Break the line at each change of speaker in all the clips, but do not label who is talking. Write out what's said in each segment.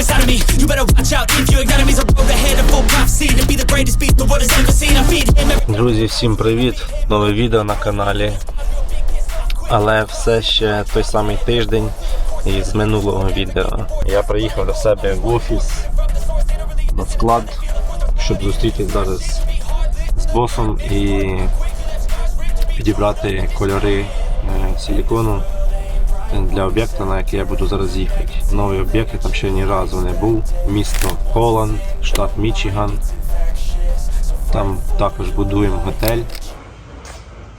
inside of me. You better watch out if your enemy's a road ahead of full prophecy to be the greatest beast the world has ever seen. I feed him every
Друзі, всім привіт! Нове відео на каналі. Але все ще той самий тиждень із минулого відео. Я приїхав до себе в офіс на склад, щоб зустрітися зараз з босом і підібрати кольори е, силікону для об'єкта, на який я буду зараз їхати. Новий об'єкт, я там ще ні разу не був. Місто Холланд, штат Мічиган. Там також будуємо готель.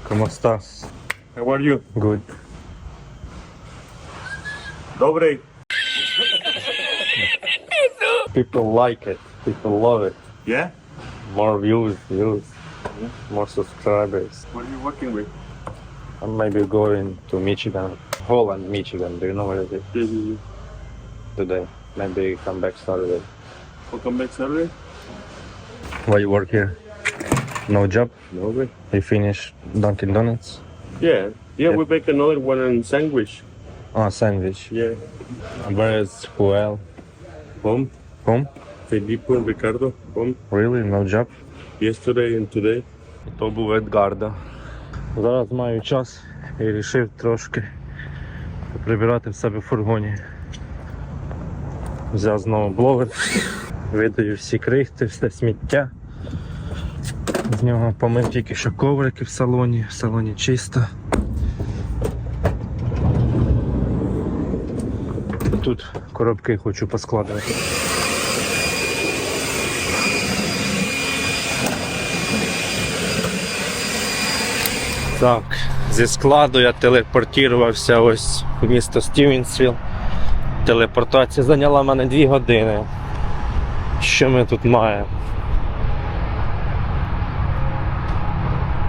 ¿Cómo estás?
How are you?
Good.
Добрий.
People like it. People love it.
Yeah?
More views, views, more subscribers.
What are you working with?
I'm maybe going to Michigan, Holland, Michigan. Do you know where it is
Yes, yes, yes.
today? Maybe come back Saturday.
Welcome back Saturday?
Why you work here? No job?
No way.
You finish Dunkin' Donuts?
Yeah. Yeah, we make another one in sandwich.
Oh, sandwich.
Yeah.
Where is Joel?
Home.
Home?
Felipe and Ricardo. Home.
Really? No job?
Yesterday and today.
То був Едгарда. Зараз маю час і вирішив трошки прибирати в себе в фургоні. Взяв знову блогер, видаю всі крихти, все сміття. З нього помив тільки що коврики в салоні, в салоні чисто. Тут коробки хочу поскладувати. Так, зі складу я телепортувався ось в місто Стівенсвіл. Телепортація зайняла мене 2 години. Що ми тут маємо?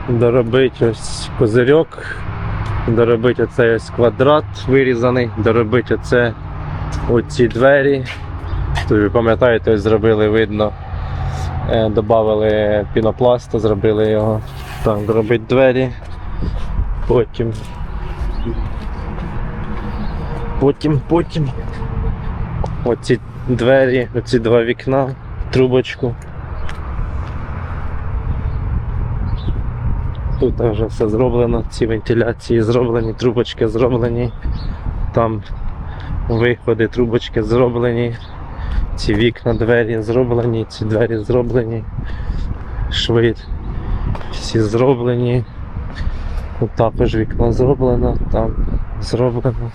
Доробити ось козирьок, доробити оцей ось квадрат вирізаний, доробити оце оці двері. Ви пам'ятаєте, зробили видно, е, додали пінопласту, зробили його. Так, доробити двері. Потім. Потім, потім. Оці двері, оці два вікна, трубочку. Тут вже все зроблено, ці вентиляції зроблені, трубочки зроблені. Там виходи, трубочки зроблені. Ці вікна, двері зроблені, ці двері зроблені. Шви всі зроблені. Тут також вікно зроблено, там зроблено.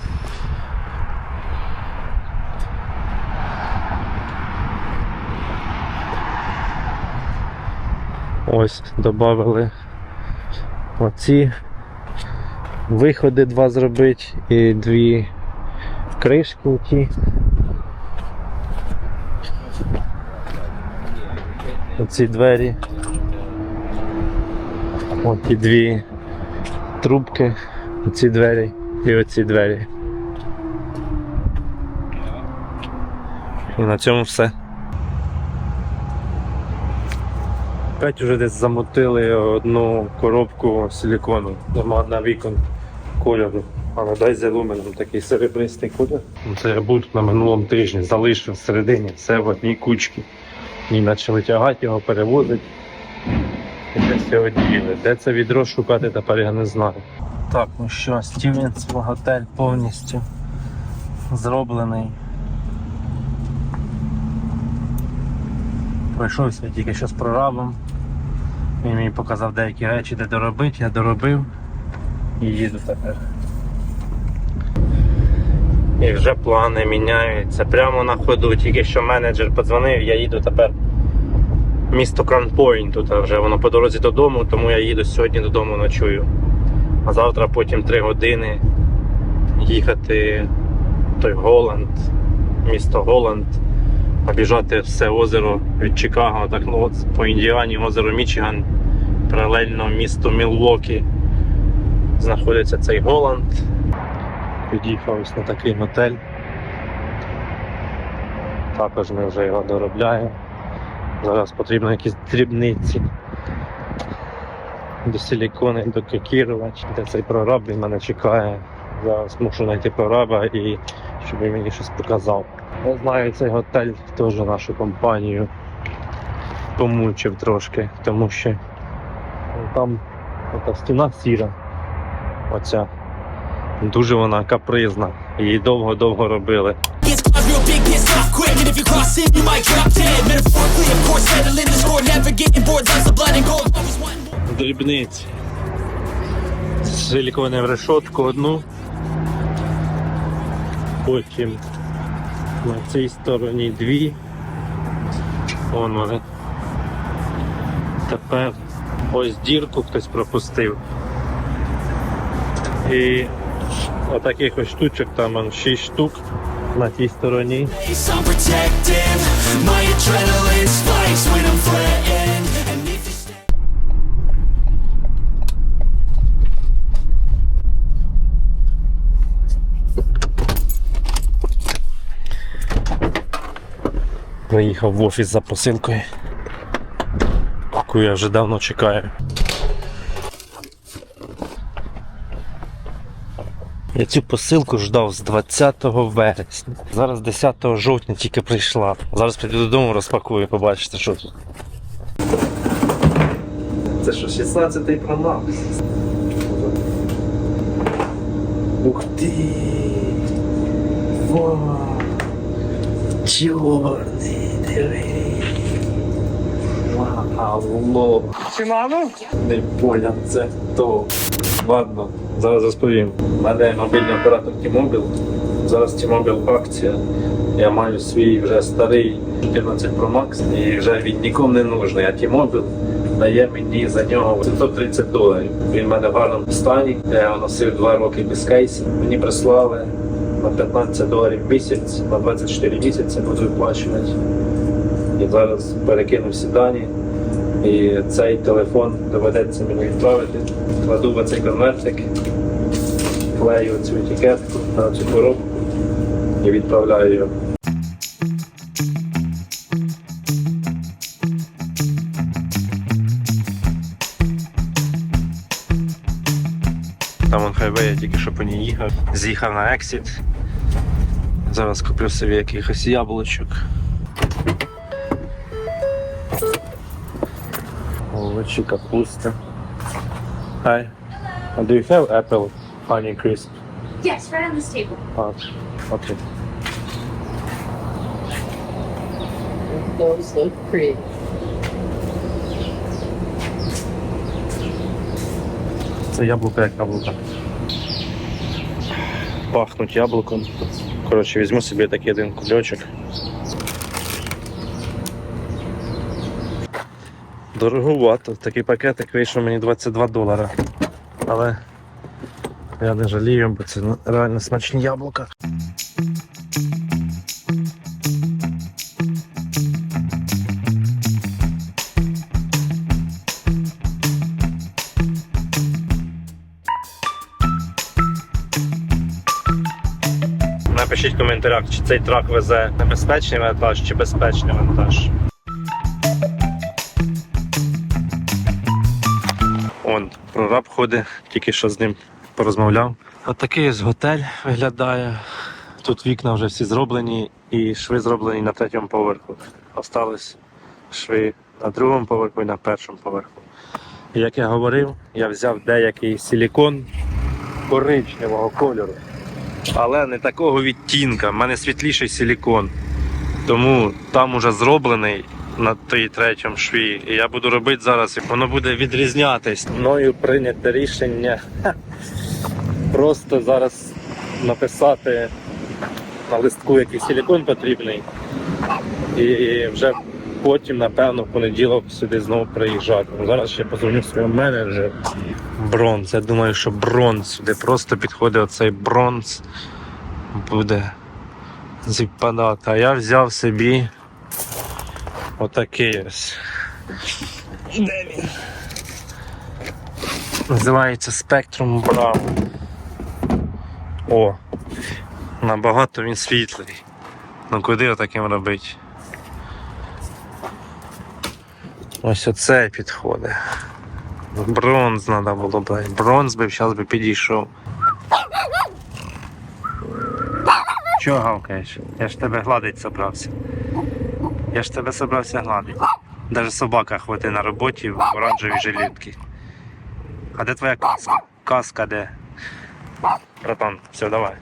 Ось додали оці виходи два зробити і дві кришки ті. Оці двері. От і дві трубки, оці двері і оці двері. І на цьому все. Опять уже десь замотили одну коробку силікону. На вікон кольору. Але дай з алюміном такий серебристий колір. Це я був на минулому тижні, залишив всередині все в одній кучці. І почали тягати його, перевозити. І десь його. Де це відро шукати, тепер я не знаю. Так, ну що, Стівенс готель повністю зроблений. Пройшовся тільки що з прорабом. Він мені показав деякі речі, де доробити, я доробив і їду тепер. І вже плани міняються прямо на ходу. Тільки що менеджер подзвонив, я їду тепер місто Кранпойнт. Тут вже воно по дорозі додому, тому я їду сьогодні додому ночую. А завтра потім 3 години їхати в той Голланд, місто Голланд, обіжати все озеро від Чикаго, так ну, от по Індіані, озеро Мічиган, паралельно місту Мілвокі знаходиться цей Голланд. Під'їхав ось на такий готель. Також ми вже його доробляємо. Зараз потрібно якісь дрібниці. До силікони, до кекірувати, де цей прораб він мене чекає. Зараз мушу знайти прораба і щоб він мені щось показав. Я знаю, цей готель теж нашу компанію помучив трошки, тому що там ота стіна сіра. Оця. Дуже вона капризна. Її довго-довго робили.
Gets cars real big, gets off quick. And if you cross it, you might drop dead. Metaphorically, of course, settling the score. Never getting bored, lots of blood and gold. Always wanting more.
Дрібниці. Силікони в решотку одну. Потім на цій стороні дві. Вон вони. Тепер ось дірку хтось пропустив. І отаких ось штучок, там 6 штук на тій стороні. Приїхав в офіс за посилкою, яку я вже давно чекаю. Я цю посилку ждав з 20 вересня. Зараз 10 жовтня тільки прийшла. Зараз піду додому, розпакую, побачите, що тут. Це що, 16-й Pro Ух ти! Вау! Чорний, диви. Вау, Чи мало? Не поняв, це то. Ладно, зараз розповім. У мене мобільний оператор T-Mobile. Зараз T-Mobile акція. Я маю свій вже старий 14 Pro Max і вже він нікому не нужний, а T-Mobile дає мені за нього 730 доларів. Він в мене в гарному стані. Я його носив 2 роки без кейсу. Мені прислали на 15 доларів місяць, на 24 місяці буду виплачувати. І зараз перекину всі дані. І цей телефон доведеться мені відправити. Кладу в цей конвертик, клею цю етикетку на цю коробку і відправляю його. Там он хайвей, я тільки що по ній їхав. З'їхав на ексіт. Зараз куплю собі якихось яблучок. Овочі, капуста. Hi. Do you have apple honey crisp?
Yes, right on this table.
Ah, okay.
Those look pretty.
Це яблуко як яблуко. Пахнуть яблуком. Коротше, візьму собі такий один кульочок. Дороговато. Такий пакетик вийшов мені 22 долара. Але я не жалію, бо це реально смачні яблука. Напишіть в коментарях, чи цей трак везе небезпечний вантаж чи безпечний вантаж. Он, ходить, тільки що з ним порозмовляв. От такий ось готель виглядає. Тут вікна вже всі зроблені і шви зроблені на третьому поверху. Остались шви на другому поверху і на першому поверху. І як я говорив, я взяв деякий силікон коричневого кольору але не такого відтінка. У мене світліший силікон. Тому там уже зроблений на той третьому шві. І я буду робити зараз, і воно буде відрізнятись. Мною прийняте рішення просто зараз написати на листку, який силікон потрібний. І вже потім, напевно, в понеділок сюди знову приїжджати. Ну, Зараз ще позвоню своєму менеджеру. Бронз. Я думаю, що бронз сюди просто підходить оцей бронз. Буде зіпадати. А я взяв собі отакий ось. Де він? Називається Spectrum Brown. О! Набагато він світлий. Ну куди отаким робити? Ось оцей підходить. Бронз треба було брати. Бронз би зараз би підійшов. Чого гавкаєш? Я ж тебе гладить собрався. Я ж тебе собрався гладити. Даже собака хватить на роботі в оранжевій жилетці. А де твоя каска? Каска де? Братан, все, давай.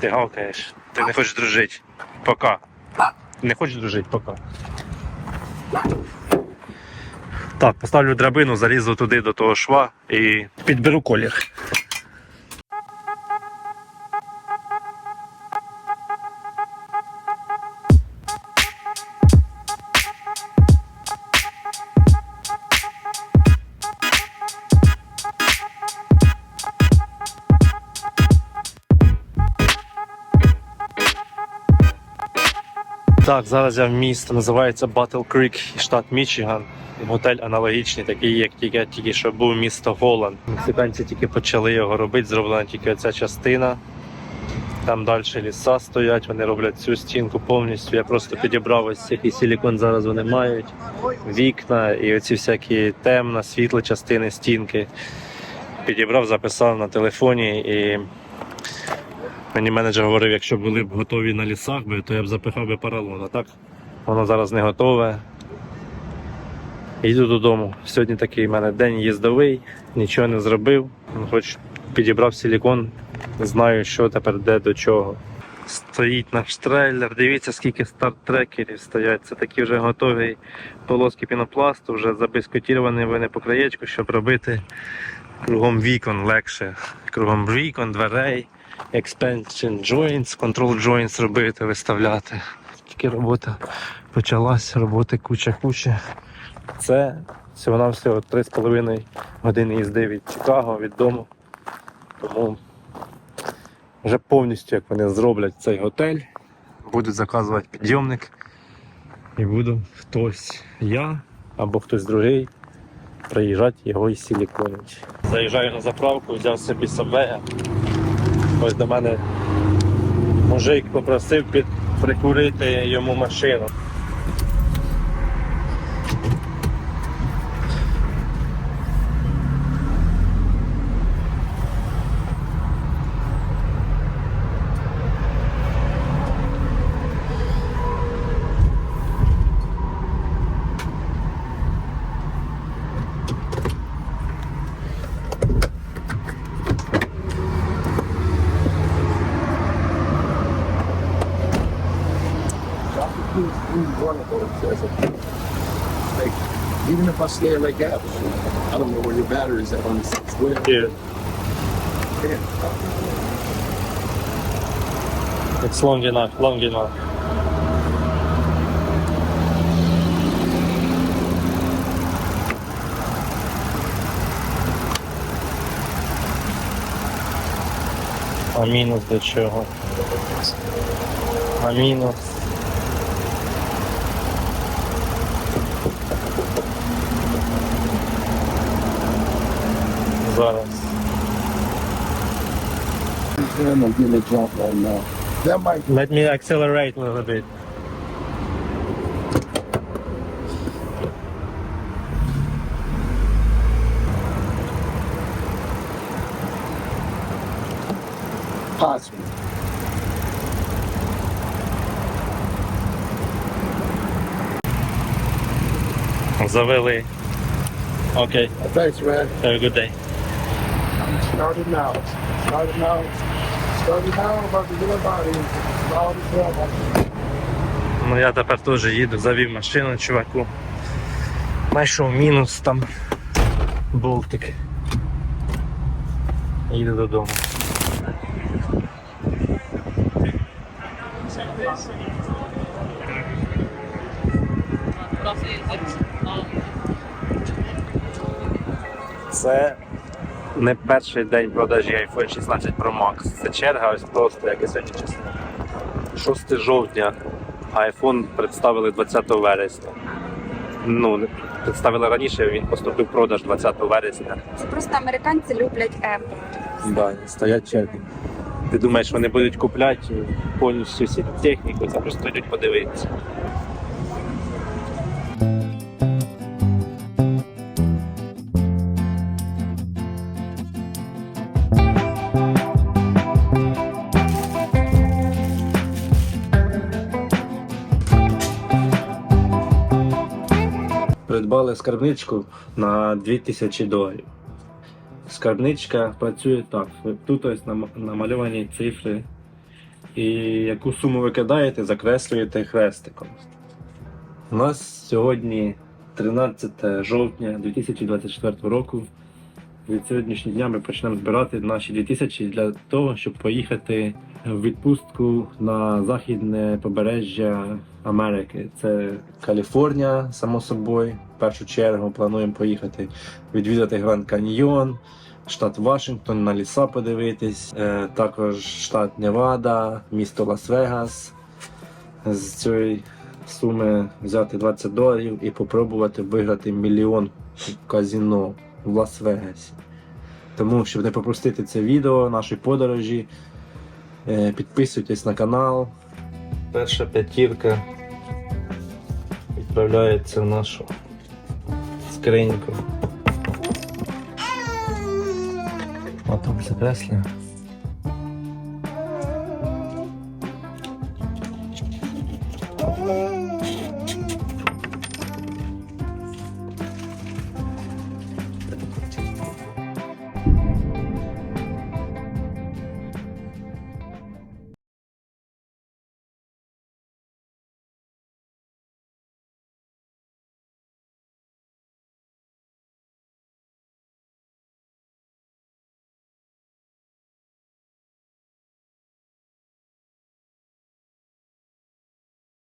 Ти гавкаєш. Ти не хочеш дружити. Пока. Не хочеш дружити, пока. Так, поставлю драбину, залізу туди до того шва і підберу колір. Так, зараз я в місто, називається Battle Creek, штат Мічиган. Готель аналогічний, такий, як тільки, тільки що був місто Голланд. Мексиканці тільки почали його робити, зроблена тільки оця частина. Там далі ліса стоять, вони роблять цю стінку повністю. Я просто підібрав ось який силікон зараз вони мають. Вікна і оці всякі темна, світла частини стінки. Підібрав, записав на телефоні і Мені менеджер говорив, якщо були б готові на лісах, то я б запихав би поролон. А так воно зараз не готове. Йду додому. Сьогодні такий в мене день їздовий, нічого не зробив. Ну, Хоч підібрав силікон, знаю, що тепер де до чого. Стоїть наш трейлер, дивіться, скільки старт-трекерів стоять. Це такі вже готові полоски пінопласту, вже забискотіровані вони по краєчку, щоб робити кругом вікон легше. Кругом вікон, дверей expansion joints, control joints робити, виставляти. Тільки робота почалась, роботи куча-куча. Це всього-навсього 3,5 години їзди від Чикаго, від дому. Тому вже повністю як вони зроблять цей готель, будуть заказувати підйомник. І буду хтось, я або хтось другий, приїжджати його і силіконити. Заїжджаю на заправку, взяв собі сабвея. Ось до мене мужик попросив під прикурити йому машину.
Like, even if I stay at Lake Apple, I don't know where your battery is at on the six wheel.
Yeah. It's long enough, long enough. А мінус до чого? А мінус. Зараз.
Damn, I'm getting a jump right now. That might
Let me accelerate a little bit.
possible.
Завели. Окей.
Thanks, man.
Have a good day.
Now. Started now. Now. To get up out of here. All the trouble.
Ну я тепер теж їду, завів машину чуваку. Знайшов мінус там. Болтик. Їду додому. Не перший день продажі iPhone 16 Pro Max. Це черга ось просто, як і сьогодні чесно. 6 жовтня, iPhone представили 20 вересня. Ну, представили раніше, він поступив в продаж 20 вересня.
Це просто американці люблять Apple.
Да, стоять черги. Ти думаєш, вони будуть купляти повністю всю техніку, це просто йдуть подивитися. Придбали скарбничку на 2000 доларів. Скарбничка працює так. Тут ось намальовані цифри. І яку суму ви кидаєте, закреслюєте хрестиком. У нас сьогодні 13 жовтня 2024 року. Від сьогоднішнього дня ми почнемо збирати наші 2000 для того, щоб поїхати відпустку на західне побережжя Америки. Це Каліфорнія, само собою. В першу чергу плануємо поїхати відвідати Гранд Каньйон, штат Вашингтон, на ліса подивитись, е, також штат Невада, місто Лас-Вегас. З цієї суми взяти 20 доларів і попробувати виграти мільйон в казіно в Лас-Вегасі. Тому, щоб не пропустити це відео нашої подорожі, Е, підписуйтесь на канал. Перша п'ятірка відправляється в нашу скриньку. А там закреслює. Mm-hmm.